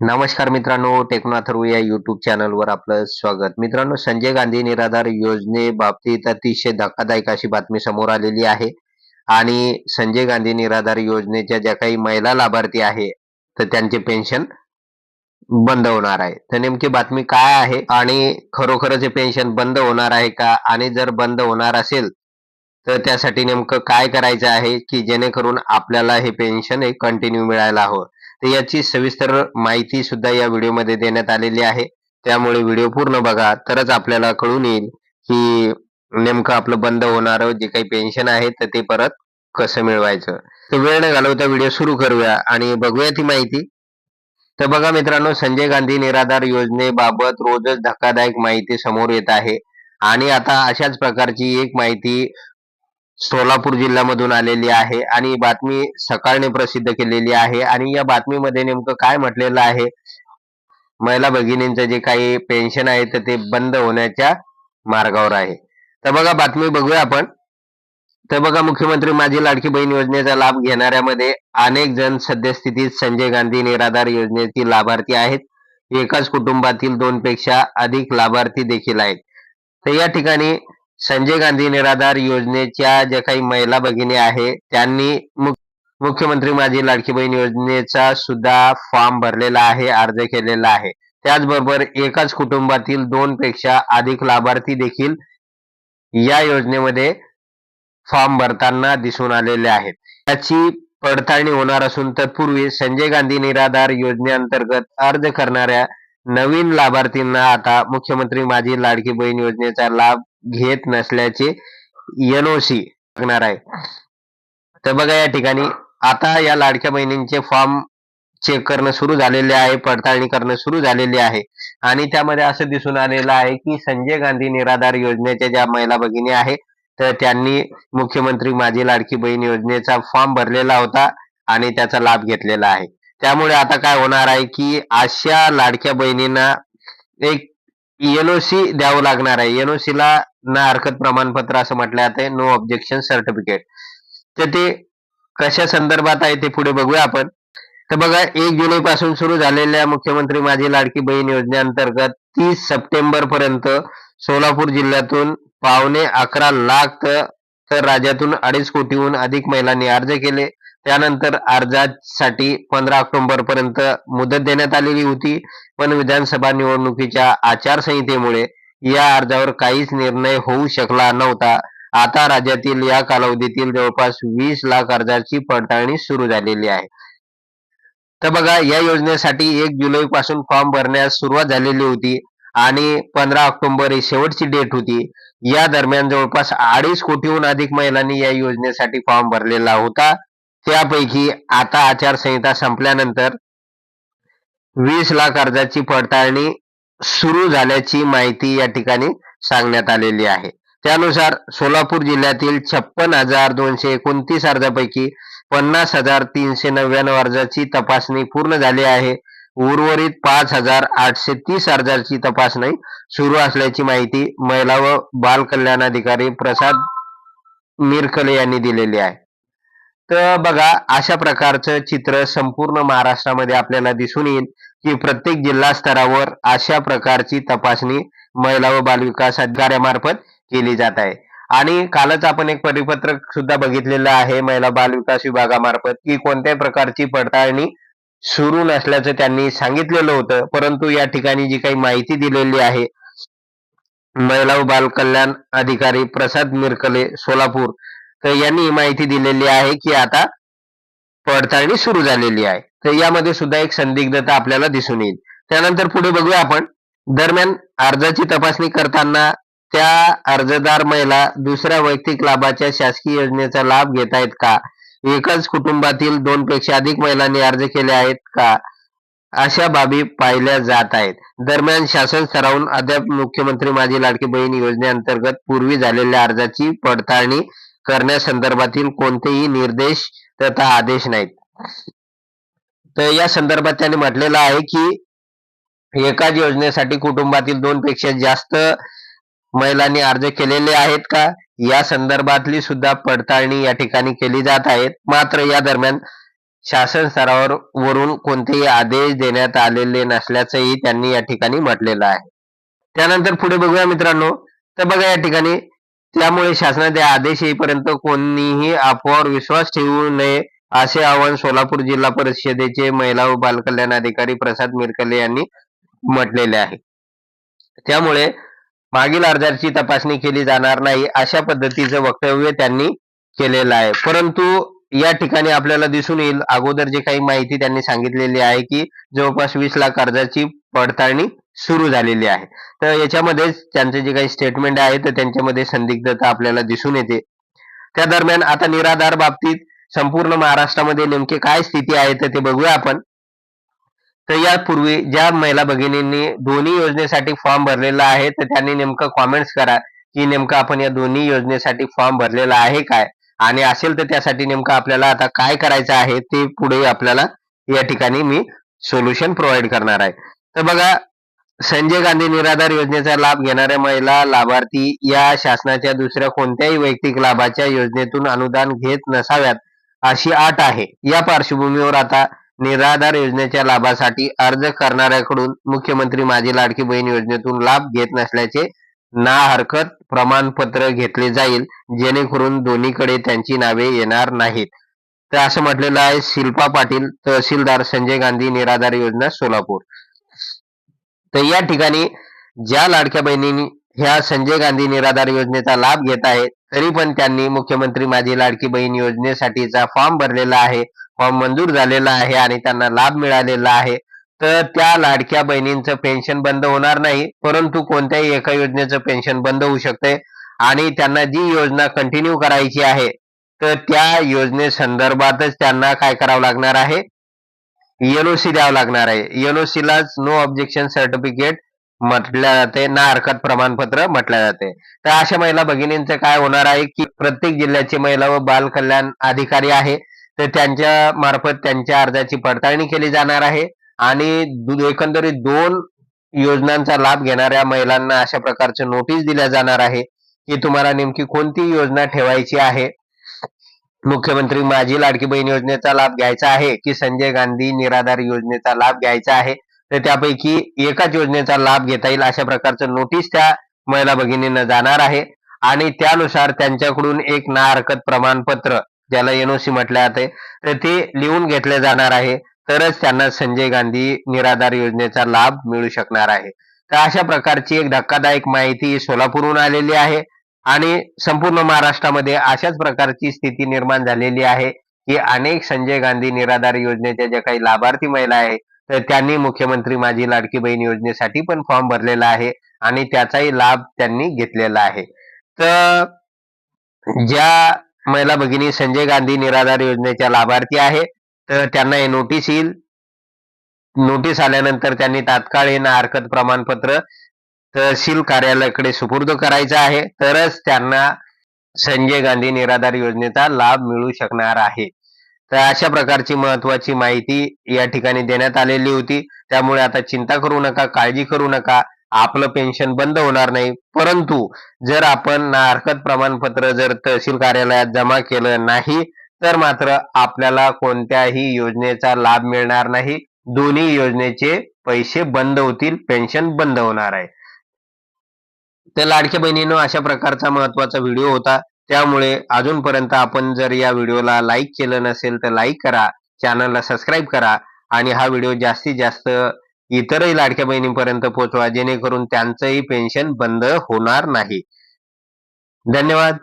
नमस्कार मित्रांनो टेक्नॉथर्व या युट्यूब चॅनलवर आपलं स्वागत. मित्रांनो संजय गांधी निराधार योजनेबाबतीत अतिशय धक्कादायक अशी बातमी समोर आलेली आहे. आणि संजय गांधी निराधार योजनेच्या ज्या काही महिला लाभार्थी आहे तर त्यांचे पेन्शन बंद होणार आहे. तर नेमकी बातमी काय आहे आणि खरोखरच हे पेन्शन बंद होणार आहे का? आणि जर बंद होणार असेल तर त्यासाठी नेमकं काय करायचं आहे की जेणेकरून आपल्याला हे पेन्शन हे कंटिन्यू मिळायला हवं? तर याची सविस्तर माहिती सुद्धा या व्हिडिओमध्ये देण्यात आलेली आहे. त्यामुळे व्हिडिओ पूर्ण बघा. तरच आपल्याला कळून येईल की नेमकं आपलं बंद होणार जे काही पेन्शन आहे तर ते परत कसं मिळवायचं. तर वेळ न घालवता व्हिडिओ सुरू करूया आणि बघूया ती माहिती. तर बघा मित्रांनो संजय गांधी निराधार योजनेबाबत रोजच धक्कादायक माहिती समोर येत आहे. आणि आता अशाच प्रकारची एक माहिती सोलापूर जिल्ह्यामधून आलेली आहे आणि बातमी सकाळने प्रसिद्ध केलेली आहे. आणि या बातमीमध्ये नेमकं काय म्हटलेलं आहे? महिला भगिनींचं जे काही पेन्शन आहे तर ते बंद होण्याच्या मार्गावर आहे. तर बघा बातमी बघूया आपण. तर बघा मुख्यमंत्री माझी लाडकी बहीण योजनेचा लाभ घेणाऱ्यामध्ये अनेक जण सद्यस्थितीत संजय गांधी निराधार योजनेतील लाभार्थी आहेत. एकाच कुटुंबातील दोन पेक्षा अधिक लाभार्थी देखील आहेत. तर या ठिकाणी संजय गांधी निराधार योजनेच्या ज्या काही महिला भगिनी आहे त्यांनी मुख्यमंत्री माझी लाडकी बहीण योजनेचा सुद्धा फॉर्म भरलेला आहे अर्ज केलेला आहे. त्याचबरोबर एकाच कुटुंबातील दोन पेक्षा अधिक लाभार्थी देखील या योजनेमध्ये फॉर्म भरताना दिसून आलेले आहेत. त्याची पडताळणी होणार असून तत्पूर्वी संजय गांधी निराधार योजनेअंतर्गत अर्ज करणाऱ्या नवीन लाभार्थींना आता मुख्यमंत्री माझी लाडकी बहीण योजनेचा लाभ घेत नसल्याचे एनओसी लागणार आहे. तर बघा या ठिकाणी आता या लाडक्या बहिणींचे फॉर्म चेक करणं सुरू झालेले आहे पडताळणी करणं सुरू झालेली आहे. आणि त्यामध्ये असं दिसून आलेलं आहे की संजय गांधी निराधार योजनेच्या ज्या महिला भगिनी आहे तर त्यांनी मुख्यमंत्री माझी लाडकी बहीण योजनेचा फॉर्म भरलेला होता आणि त्याचा लाभ घेतलेला आहे. त्यामुळे आता काय होणार आहे की अशा लाडक्या बहिणींना एक एनओसी द्यावं लागणार आहे. एनओसी ला ना हरकत प्रमाणपत्र असं म्हटलं जाते नो ऑब्जेक्शन सर्टिफिकेट तर ते कशा संदर्भात आहे ते पुढे बघूया आपण. तर बघा एक जुलै पासून सुरू झालेल्या मुख्यमंत्री माझी लाडकी बहीण योजनेअंतर्गत तीस सप्टेंबर पर्यंत सोलापूर जिल्ह्यातून पावणे अकरा लाख तर राज्यातून अडीच कोटीहून अधिक महिलांनी अर्ज केले. त्यानंतर अर्जासाठी पंधरा ऑक्टोबर पर्यंत मुदत देण्यात आलेली होती. पण विधानसभा निवडणुकीच्या आचारसंहितेमुळे या अर्जावर काहीच निर्णय होऊ शकला नव्हता. आता राज्यातील या कालावधीतील जवळपास वीस लाख अर्जाची पडताळणी सुरू झालेली आहे. तर बघा या योजनेसाठी एक जुलै पासून फॉर्म भरण्यास सुरुवात झालेली होती आणि पंधरा ऑक्टोबर ही शेवटची डेट होती. या दरम्यान जवळपास अडीच कोटीहून अधिक महिलांनी या योजनेसाठी फॉर्म भरलेला होता. त्यापैकी आता आचारसंहिता संपल्यानंतर वीस लाख अर्जाची पडताळणी सुरू झाल्याची माहिती या ठिकाणी सांगण्यात आलेली आहे. त्यानुसार सोलापूर जिल्ह्यातील छप्पन हजार दोनशे एकोणतीस अर्जापैकी पन्नास हजार तीनशे नव्याण्णव अर्जाची तपासणी पूर्ण झाली आहे. उर्वरित पाच हजार आठशे तीस अर्जाची तपासणी सुरू असल्याची माहिती महिला व बाल कल्याण अधिकारी प्रसाद मिरकले यांनी दिलेली आहे. तर बघा अशा प्रकारचं चित्र संपूर्ण महाराष्ट्रामध्ये आपल्याला दिसून येईल की प्रत्येक जिल्हा स्तरावर अशा प्रकारची तपासणी महिला व बालविकास अधिकाऱ्यामार्फत केली जात आहे. आणि कालच आपण एक परिपत्रक सुद्धा बघितलेलं आहे महिला बालविकास विभागामार्फत की कोणत्याही प्रकारची पडताळणी सुरू नसल्याचं त्यांनी सांगितलेलं होतं. परंतु या ठिकाणी जी काही माहिती दिलेली आहे महिला व बाल कल्याण अधिकारी प्रसाद मिरकले सोलापूर तर यांनी माहिती दिलेली आहे की आता पडताळणी सुरू झालेली आहे. तर यामध्ये सुद्धा एक संदिग्धता आपल्याला दिसून येईल. त्यानंतर पुढे बघूया आपण. दरम्यान अर्जाची तपासणी करताना त्या अर्जदार महिला दुसऱ्या वैयक्तिक लाभाच्या शासकीय योजनेचा लाभ घेत आहेत का? एकाच कुटुंबातील दोन पेक्षा अधिक महिलांनी अर्ज केले आहेत का? अशा बाबी पाहिल्या जात आहेत. दरम्यान शासन स्तरावरून अद्याप मुख्यमंत्री माझी लाडकी बहीण योजनेअंतर्गत पूर्वी झालेल्या अर्जाची पडताळणी करण्यासंदर्भातील कोणतेही निर्देश तथा आदेश नाहीत. तर या संदर्भात त्यांनी म्हटलेलं आहे की एकाच योजनेसाठी कुटुंबातील दोन पेक्षा जास्त महिलांनी अर्ज केलेले आहेत का? या संदर्भातली सुद्धा पडताळणी या ठिकाणी केली जात आहे. मात्र या दरम्यान शासन स्तरावर वरून कोणतेही आदेश देण्यात आलेले नसल्याचंही त्यांनी या ठिकाणी म्हटलेलं आहे. त्यानंतर पुढे बघूया मित्रांनो. तर बघा या ठिकाणी त्यामुळे शासनाचे आदेश येईपर्यंत कोणीही अफवावर विश्वास ठेवू नये असे आवाहन सोलापूर जिल्हा परिषदेचे महिला व बालकल्याण अधिकारी प्रसाद मिरकले यांनी म्हटलेले आहे. त्यामुळे मागील अर्जाची तपासणी केली जाणार नाही अशा पद्धतीचं वक्तव्य त्यांनी केलेलं आहे. परंतु या ठिकाणी आपल्याला दिसून येईल अगोदर जे काही माहिती त्यांनी सांगितलेली आहे की जवळपास वीस लाख अर्जाची पडताळणी सुरू झालेली आहे. तर याच्यामध्येच त्यांचे जे काही स्टेटमेंट आहे तर त्यांच्यामध्ये संदिग्धता आपल्याला दिसून येते. त्या दरम्यान आता निराधार बाबतीत संपूर्ण महाराष्ट्रामध्ये नेमके काय स्थिती आहे तर ते बघूया आपण. तर यापूर्वी ज्या महिला भगिनींनी दोन्ही योजनेसाठी फॉर्म भरलेला आहे तर त्यांनी नेमकं कॉमेंट्स करा की नेमकं आपण या दोन्ही योजनेसाठी फॉर्म भरलेला आहे काय? आणि असेल तर त्यासाठी नेमकं आपल्याला आता काय करायचं आहे ते पुढे आपल्याला या ठिकाणी मी सोल्युशन प्रोव्हाइड करणार आहे. तर बघा संजय गांधी निराधार योजनेचा लाभ घेणाऱ्या महिला लाभार्थी या शासनाच्या दुसऱ्या कोणत्याही वैयक्तिक लाभाच्या योजनेतून अनुदान घेत नसाव्यात अशी अट आहे. या पार्श्वभूमीवर आता निराधार योजनेच्या लाभासाठी अर्ज करणाऱ्याकडून मुख्यमंत्री माझी लाडकी बहीण योजनेतून लाभ घेत नसल्याचे ना हरकत प्रमाणपत्र घेतले जाईल जेणेकरून दोन्हीकडे त्यांची नावे येणार नाहीत. तर असं म्हटलेलं आहे शिल्पा पाटील तहसीलदार संजय गांधी निराधार योजना सोलापूर. तर या ठिकाणी ज्या लाडक्या बहिणींनी ह्या संजय गांधी निराधार योजनेचा लाभ घेत आहेत तरी पण त्यांनी मुख्यमंत्री माझी लाडकी बहीण योजनेसाठीचा फॉर्म भरलेला आहे फॉर्म मंजूर झालेला आहे आणि त्यांना लाभ मिळालेला आहे. तर त्या लाडक्या बहिणींचं पेन्शन बंद होणार नाही परंतु कोणत्याही एका योजनेचं पेन्शन बंद होऊ शकते आणि त्यांना जी योजना कंटिन्यू करायची आहे तर त्या योजनेसंदर्भातच त्यांना काय करावं लागणार आहे? एनओसी द्यावं लागणार आहे. एनओसी लाच नो ऑब्जेक्शन सर्टिफिकेट म्हटल्या जाते. ना हरकत प्रमाणपत्र म्हटल्या जाते. तर अशा महिला भगिनींचं काय होणार आहे की प्रत्येक जिल्ह्याचे महिला व बाल कल्याण अधिकारी आहे. तर त्यांच्या मार्फत त्यांच्या अर्जाची पडताळणी केली जाणार आहे. आणि एकंदरीत दोन योजनांचा लाभ घेणाऱ्या महिलांना अशा प्रकारचे नोटीस दिल्या जाणार आहे की तुम्हाला नेमकी कोणती योजना ठेवायची आहे. मुख्यमंत्री माझी लाडकी बहीण योजनेचा लाभ घ्यायचा आहे की संजय गांधी निराधार योजनेचा लाभ घ्यायचा आहे तर त्यापैकी एकाच योजनेचा लाभ घेता येईल अशा प्रकारचं नोटीस त्या महिला भगिनींना जाणार आहे. आणि त्यानुसार त्यांच्याकडून एक ना हरकत प्रमाणपत्र ज्याला एनओसी म्हटलं जाते तर ते लिहून घेतले जाणार आहे. तरच त्यांना संजय गांधी निराधार योजनेचा लाभ मिळू शकणार आहे. तर अशा प्रकारची एक धक्कादायक माहिती सोलापूरहून आलेली आहे. आणि संपूर्ण महाराष्ट्रामध्ये अशाच प्रकारची स्थिती निर्माण झालेली आहे की अनेक संजय गांधी निराधार योजनेच्या ज्या काही लाभार्थी महिला आहे तर त्यांनी मुख्यमंत्री माझी लाडकी बहीण योजनेसाठी पण फॉर्म भरलेला आहे आणि त्याचाही लाभ त्यांनी घेतलेला आहे. तर ज्या महिला भगिनी संजय गांधी निराधार योजनेच्या लाभार्थी आहे तर त्यांना हे नोटीस येईल. नोटीस आल्यानंतर त्यांनी तात्काळ हे ना हरकत प्रमाणपत्र तहसील कार्यालयाकडे सुपूर्द करायचा आहे तरच त्यांना संजय गांधी निराधार योजनेचा लाभ मिळू शकणार आहे. तर अशा प्रकारची महत्वाची माहिती या ठिकाणी देण्यात आलेली होती. त्यामुळे आता चिंता करू नका काळजी करू नका. आपलं पेन्शन बंद होणार नाही. परंतु जर आपण ना हरकत प्रमाणपत्र जर तहसील कार्यालयात जमा केलं नाही तर मात्र आपल्याला कोणत्याही योजनेचा लाभ मिळणार नाही. दोन्ही योजनेचे पैसे बंद होतील पेन्शन बंद होणार आहे. तर लाडक्या बहिणीनं अशा प्रकारचा महत्त्वाचा व्हिडिओ होता. त्यामुळे अजूनपर्यंत आपण जर या व्हिडिओला लाईक केलं नसेल तर लाईक करा चॅनलला सबस्क्राईब करा आणि हा व्हिडिओ जास्तीत जास्त इतरही लाडक्या बहिणींपर्यंत पोहोचवा जेणेकरून त्यांचंही पेन्शन बंद होणार नाही. धन्यवाद.